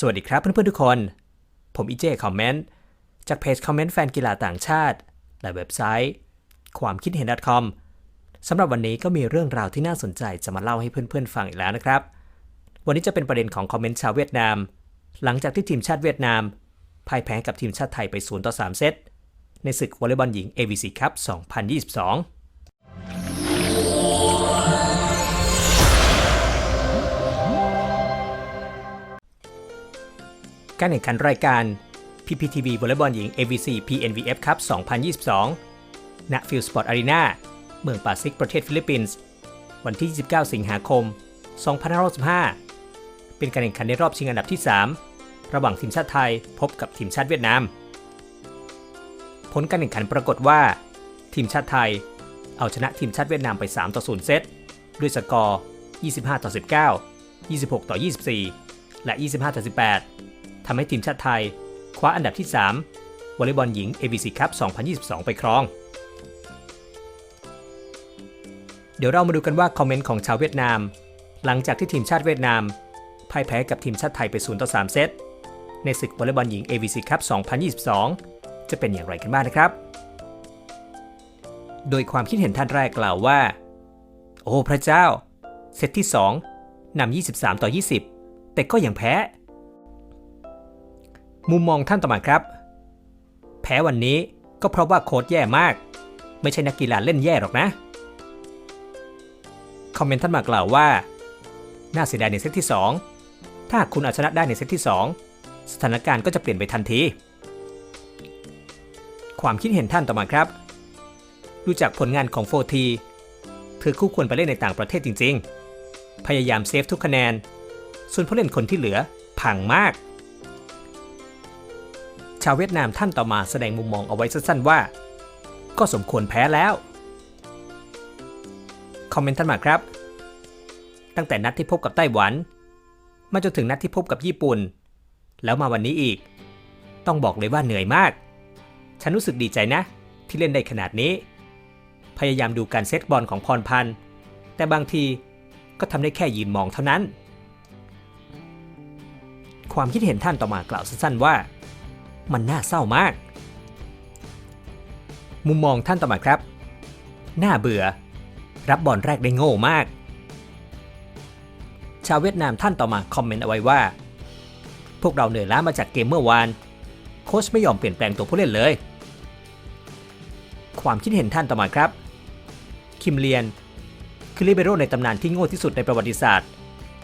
สวัสดีครับเพื่อนๆทุกคน ผมอีเจคอมเมนต์จากเพจคอมเมนต์แฟนกีฬาต่างชาติ และเว็บไซต์ ความคิดเห็น .com สำหรับวันนี้ก็มีเรื่องราวที่น่าสนใจจะมาเล่าให้เพื่อนๆฟังอีกแล้วนะครับ วันนี้จะเป็นประเด็นของคอมเมนต์ชาวเวียดนาม หลังจากที่ทีมชาติเวียดนามพ่ายแพ้กับทีมชาติไทยไป0ต่อ3เซตในศึกวอลเลย์บอลหญิง AVC Cup 2022 การแข่งขันรายการ PPTV วอลเลย์บอลหญิง AVC PNVF Cup 2022ณ Field Sport Arena เมืองปาซิกประเทศฟิลิปปินส์ วันที่ 29 สิงหาคม 2565 เป็นการแข่งขันในรอบชิงอันดับที่ 3 ระหว่างทีมชาติไทยพบกับทีมชาติเวียดนาม ผลการแข่งขันปรากฏว่า ทีมชาติไทย เอาชนะทีมชาติเวียดนามไป 3 ต่อ 0 เซต ด้วยสกอร์ 25 ต่อ 19 26 ต่อ 24 และ 25 ต่อ 18 ทำให้ทีมชาติไทย คว้าอันดับที่ 3วอลเลย์บอลหญิง ABC Cup 2022 ไปครอง เดี๋ยวเรามาดูกันว่าคอมเมนต์ของชาวเวียดนาม หลังจากที่ทีมชาติเวียดนามพ่ายแพ้กับทีมชาติไทยไป0ต่อ3เซตในศึกวอลเลย์บอลหญิง AVC Cup 2022 จะเป็นอย่างไรกันบ้างนะครับ โดยความคิดเห็นท่านแรกกล่าวว่า โอ้พระเจ้า เซตที่ 2นำ23 ต่อ 20 แต่ก็ยังแพ้ มุมมองท่านต่อมาครับ แพ้วันนี้ก็เพราะว่าโค้ชแย่มาก ไม่ใช่นักกีฬาเล่นแย่หรอกนะ คอมเมนต์ท่านมากล่าวว่า น่าเสียดายในเซตที่ 2 ถ้าคุณเอาชนะได้ในเซตที่ 2 สถานการณ์ก็จะเปลี่ยนไปทันที ความคิดเห็นท่านต่อมาครับ ดูจากผลงานของโฟทีเธอคู่ควรไปเล่นในต่างประเทศจริง ๆ พยายามเซฟทุกคะแนน ส่วนผู้เล่นคนที่เหลือ พังมาก ชาวเวียดนามท่านต่อมาแสดงมุมมองเอาไว้สั้นๆว่า ก็สมควรแพ้แล้ว คอมเมนต์ท่านมาครับ ตั้งแต่นัดที่พบกับไต้หวัน มาจนถึงนัดที่พบกับญี่ปุ่น แล้วมาวันนี้อีก ต้องบอกเลยว่าเหนื่อยมาก ฉันรู้สึกดีใจนะ ที่เล่นได้ขนาดนี้ พยายามดูการเซตบอลของพรพันธ์แต่บางทีก็ทำได้แค่ยืนมองเท่านั้น ความคิดเห็นท่านต่อมากล่าวสั้นๆว่า มันน่าเศร้ามาก มุมมองท่านต่อมาครับ น่าเบื่อ รับบอลแรกได้โง่มาก ชาวเวียดนามท่านต่อมาคอมเมนต์เอาไว้ว่า พวกเราเหนื่อยล้ามาจากเกมเมื่อวาน โค้ชไม่ยอมเปลี่ยนแปลงตัวผู้เล่นเลย ความคิดเห็นท่านต่อมาครับ คิมเลียน คือลิเบโรในตำนานที่โง่ที่สุดในประวัติศาสตร์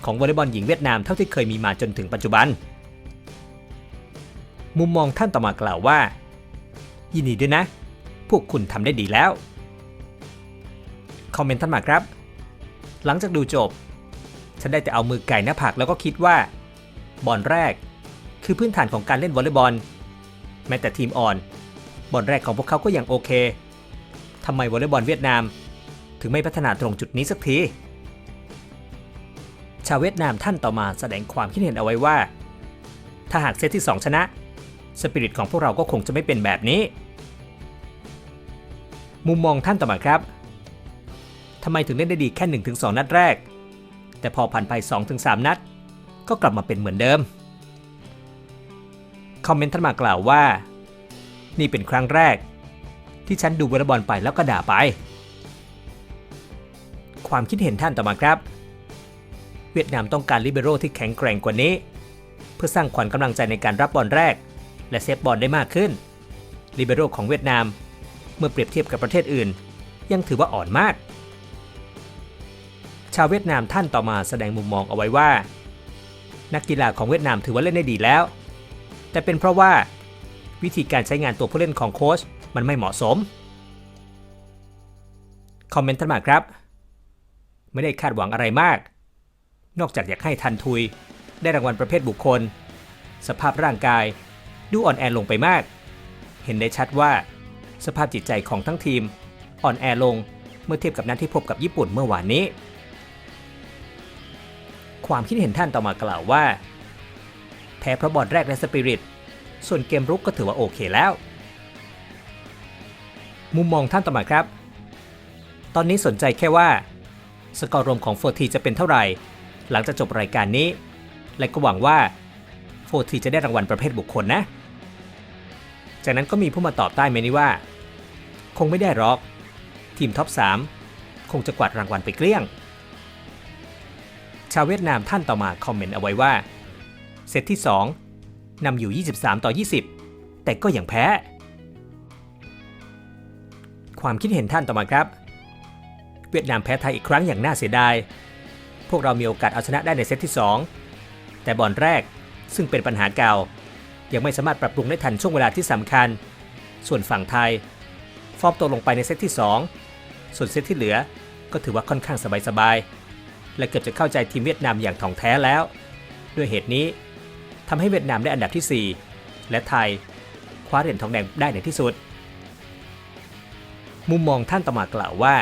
ของวอลเลย์บอลหญิงเวียดนามเท่าที่เคยมีมาจนถึงปัจจุบัน มุมมองท่านต่อมากล่าวว่า ยินดีด้วยนะ พวกคุณทำได้ดีแล้ว คอมเมนต์ท่านมาครับ หลังจากดูจบ ฉันได้แต่เอามือไก่หน้าผากแล้วก็คิดว่า บอลแรก คือพื้นฐานของการเล่นวอลเลย์บอล แม้แต่ทีมอ่อน บอลแรกของพวกเขาก็ยังโอเคทำไมวอลเลย์บอลเวียดนาม ถึงไม่พัฒนาตรงจุดนี้สักทีชาวเวียดนามท่านต่อมาแสดงความคิดเห็นเอาไว้ว่า ถ้าหากเซตที่ 2 ชนะ สปิริตของพวกเราก็คงจะไม่เป็นแบบนี้ มุมมองท่านต่อมาครับทำไมถึงเล่นได้ดีแค่ 1-2 นัดแรก แต่พอผ่านไป 2-3 นัด ก็กลับมาเป็นเหมือนเดิม คอมเมนต์ท่านมากล่าวว่า นี่เป็นครั้งแรก ที่ฉันดูวอลเลย์บอลไปแล้วก็ด่าไป ความคิดเห็นท่านต่อมาครับ เวียดนามต้องการลิเบโรที่แข็งแกร่งกว่านี้ เพื่อสร้างขวัญกำลังใจในการรับบอลแรก และเซฟบอลได้มากขึ้นลิเบโรของเวียดนาม เมื่อเปรียบเทียบกับประเทศอื่น ยังถือว่าอ่อนมาก ชาวเวียดนามท่านต่อมาแสดงมุมมองเอาไว้ว่า นักกีฬาของเวียดนามถือว่าเล่นได้ดีแล้ว แต่เป็นเพราะว่าวิธีการใช้งานตัวผู้เล่นของโค้ชมันไม่เหมาะสม คอมเมนต์ท่านมาครับ ไม่ได้คาดหวังอะไรมาก นอกจากอยากให้ทันทุย ได้รางวัลประเภทบุคคล สภาพร่างกาย ดูอ่อนแอลงไปมาก เห็นได้ชัดว่า สภาพจิตใจของทั้งทีม อ่อนแอลงเมื่อเทียบกับนัดที่พบกับญี่ปุ่นเมื่อวานนี้ ความคิดเห็นท่านต่อมากล่าวว่า แพ้เพราะบอลแรกและสปิริต ส่วนเกมรุกก็ถือว่าโอเคแล้ว มุมมองท่านต่อมาครับ ตอนนี้สนใจแค่ว่า สกอร์รวมของโฟทีจะเป็นเท่าไหร่ หลังจากจบรายการนี้ และก็หวังว่า โฟทีจะได้รางวัลประเภทบุคคลนะ จากนั้นก็มีผู้มาตอบใต้เมนี้ว่า คงไม่ได้หรอก ทีมท็อป 3 คงจะกวาดรางวัลไปเกลี้ยง ชาวเวียดนามท่านต่อมาคอมเมนต์เอาไว้ว่า เซตที่ 2นำอยู่ 23 ต่อ 20 แต่ก็ยังแพ้ ความคิดเห็นท่านต่อมาครับเวียดนามแพ้ไทยอีกครั้งอย่างน่าเสียดาย พวกเรามีโอกาสเอาชนะได้ในเซตที่ 2 แต่บอลแรก ซึ่งเป็นปัญหาเก่า ยังไม่สามารถปรับปรุงได้ทันช่วงเวลาที่สำคัญ ส่วนฝั่งไทย ฟอร์มตกลงไปในเซตที่ 2 ส่วนเซตที่เหลือก็ถือว่าค่อนข้างสบายๆ และเกือบจะเข้าใจทีมเวียดนามอย่างถ่องแท้แล้ว ด้วยเหตุนี้ทำให้เวียดนามได้อันดับที่ 4 และไทยคว้าเหรียญทองแดงได้ในที่สุด มุมมองท่านต่อมากล่าวว่า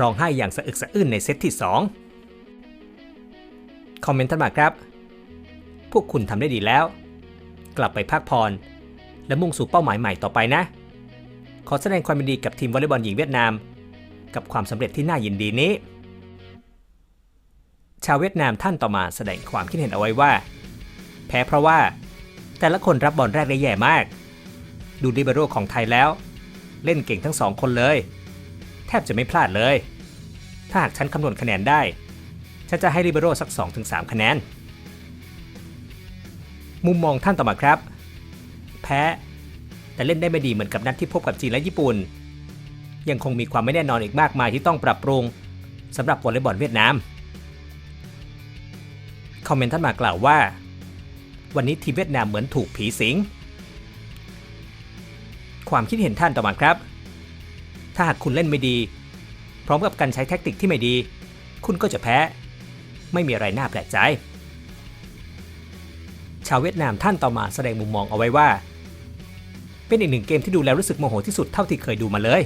ร้องไห้อย่างสะอึกสะอื้นในเซตที่ 2 คอมเมนต์ท่านมาครับ พวกคุณทำได้ดีแล้ว กลับไปพักผ่อนและมุ่งสู่เป้าหมายใหม่ต่อไปนะ ขอแสดงความยินดีกับทีมวอลเลย์บอลหญิงเวียดนาม กับความสำเร็จที่น่ายินดีนี้ ชาวเวียดนามท่านต่อมาแสดงความคิดเห็นเอาไว้ว่า แพ้เพราะว่า แต่ละคนรับบอลแรกได้แย่มาก ดูดิเบโรของไทยแล้ว เล่นเก่งทั้งสองคนเลย แทบจะไม่พลาดเลย ถ้าหากฉันคำนวณคะแนนได้ ฉันจะให้ริเบโรสัก 2-3 คะแนน มุมมองท่านต่อมาครับ แพ้ แต่เล่นได้ไม่ดีเหมือนกับนัดที่พบกับจีนและญี่ปุ่น ยังคงมีความไม่แน่นอนอีกมากมายที่ต้องปรับปรุงสำหรับวอลเลย์บอลเวียดนามคอมเมนต์ท่านมากล่าวว่า วันนี้ทีมเวียดนามเหมือนถูกผีสิง ความคิดเห็นท่านต่อมาครับ ถ้าหากคุณเล่นไม่ดี พร้อมกับการใช้แท็กติกที่ไม่ดี คุณก็จะแพ้ ไม่มีอะไรน่าแปลกใจ ชาวเวียดนามท่านต่อมาแสดงมุมมองเอาไว้ว่า เป็นอีกหนึ่งเกมที่ดูแล้วรู้สึกโมโหที่สุดเท่าที่เคยดูมาเลย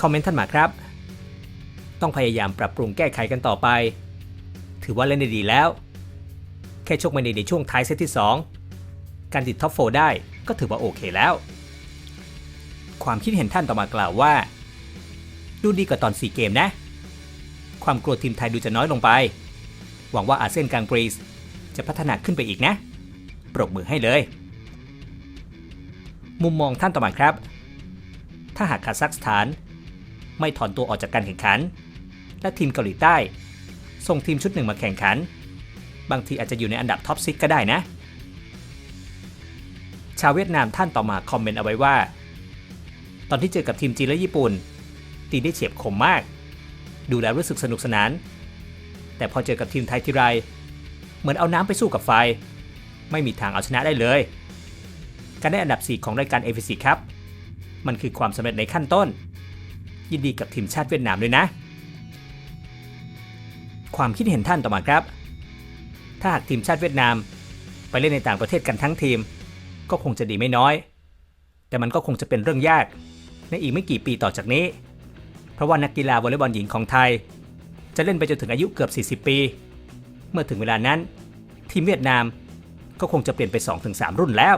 คอมเมนต์ท่านมาครับ ต้องพยายามปรับปรุงแก้ไขกันต่อไป ถือว่าเล่นได้ดีแล้ว แค่ชกไม่ดีในช่วงท้ายเซตที่ 2 การติดท็อปโฟได้ก็ถือว่าโอเคแล้ว ความคิดเห็นท่านต่อมากล่าวว่า ดูดีกว่าตอน 4 เกมนะ ความกลัวทีมไทยดูจะน้อยลงไป หวังว่าอาเซียนกลางกรีซ จะพัฒนาขึ้นไปอีกนะ ปรบมือให้เลย มุมมองท่านต่อมาครับ ถ้าหากคาซัคสถาน ไม่ถอนตัวออกจากการแข่งขัน และทีมเกาหลีใต้ ส่งทีมชุดหนึ่งมาแข่งขัน บางทีอาจจะอยู่ในอันดับท็อปซิกก็ได้นะ ชาวเวียดนามท่านต่อมาคอมเมนต์เอาไว้ว่า ตอนที่เจอกับทีมจีนและญี่ปุ่น ตีได้เฉียบคมมาก ดูแล้วรู้สึกสนุกสนาน แต่พอเจอกับทีมไทยทีไร เหมือนเอาน้ำไปสู้กับไฟ ไม่มีทางเอาชนะได้เลย การได้อันดับ 4 ของรายการ AFC ครับ มันคือความสำเร็จในขั้นต้น ยินดีกับทีมชาติเวียดนามด้วยนะ ความคิดเห็นท่านต่อมาครับ ถ้าหากทีมชาติเวียดนาม ไปเล่นในต่างประเทศกันทั้งทีม ก็คงจะดีไม่น้อย แต่มันก็คงจะเป็นเรื่องยากในอีกไม่กี่ปีต่อจากนี้ เพราะว่านักกีฬาวอลเลย์บอลหญิงของไทย จะเล่นไปจนถึงอายุเกือบ 40 ปี เมื่อถึงเวลานั้น ทีมเวียดนามก็คงจะเปลี่ยนไป 2-3 รุ่นแล้ว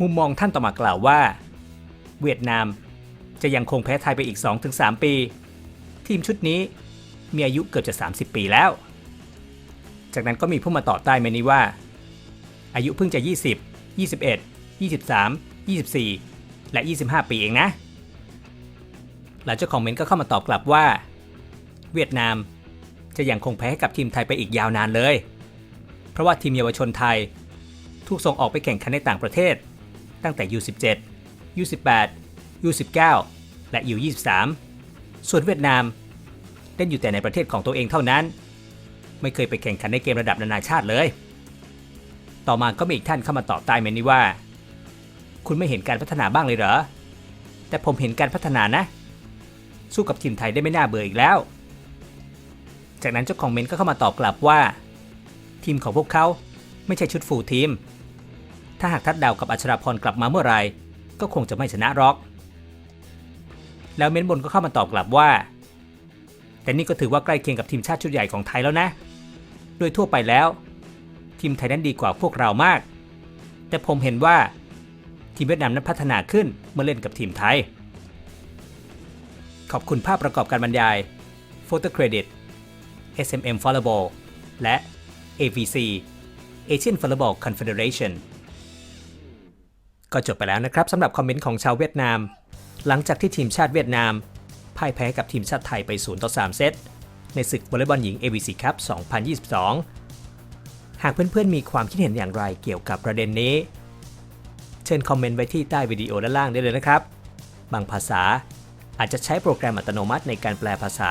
มุมมองท่านต่อมากล่าวว่า เวียดนามจะยังคงแพ้ไทยไปอีก 2-3 ปี ทีมชุดนี้มีอายุเกือบจะ 30 ปีแล้ว จากนั้นก็มีผู้มาต่อใต้เมนี้ว่า อายุเพิ่งจะ 20 21 23 24 และ 25 ปีเองนะ หลังจากคอมเมนก็เข้ามาตอบกลับว่า เวียดนาม จะยังคงแพ้กับทีมไทยไปอีกยาวนานเลย เพราะว่าทีมเยาวชนไทย ถูกส่งออกไปแข่งขันในต่างประเทศ ตั้งแต่ U17 U18 U19 และ U23 ส่วนเวียดนามเล่นอยู่แต่ในประเทศของตัวเองเท่านั้น ไม่เคยไปแข่งขันในเกมระดับนานาชาติเลย ต่อมาก็มีอีกท่านเข้ามาตอบใต้เมนนี้ว่า คุณไม่เห็นการพัฒนาบ้างเลยเหรอ แต่ผมเห็นการพัฒนานะ สู้กับทีมไทยได้ไม่น่าเบื่ออีกแล้ว จากนั้นเจ้าของเมนก็เข้ามาตอบกลับว่า ทีมของพวกเขาไม่ใช่ชุดฟูลทีม ถ้าหากทัดดาวกับอัชราพรกลับมาเมื่อไหรก็คงจะไม่ชนะหรอก แล้วเมนบนก็เข้ามาตอบกลับว่า แต่นี่ก็ถือว่าใกล้เคียงกับทีมชาติชุดใหญ่ของไทยแล้วนะ โดยทั่วไปแล้ว ทีมไทยนั้นดีกว่าพวกเรามาก แต่ผมเห็นว่าทีมเวียดนามนั้นพัฒนาขึ้นเมื่อเล่นกับทีมไทย ขอบคุณภาพประกอบการบรรยาย Photo Credit SMM Follow และ AVC Asian Volleyball Confederation ก็จบไปแล้วนะครับสำหรับคอมเมนต์ของชาวเวียดนาม หลังจากที่ทีมชาติเวียดนามพ่ายแพ้กับทีมชาติไทยไป 0 ต่อ 3 เซต ในศึกวอลเลย์บอลหญิง AVC Cup 2022 หากเพื่อนๆ มีความคิดเห็นอย่างไรเกี่ยวกับประเด็นนี้ เชิญคอมเมนต์ไว้ที่ใต้วิดีโอด้านล่างได้เลยนะครับ บางภาษาอาจจะใช้โปรแกรมอัตโนมัติในการแปลภาษา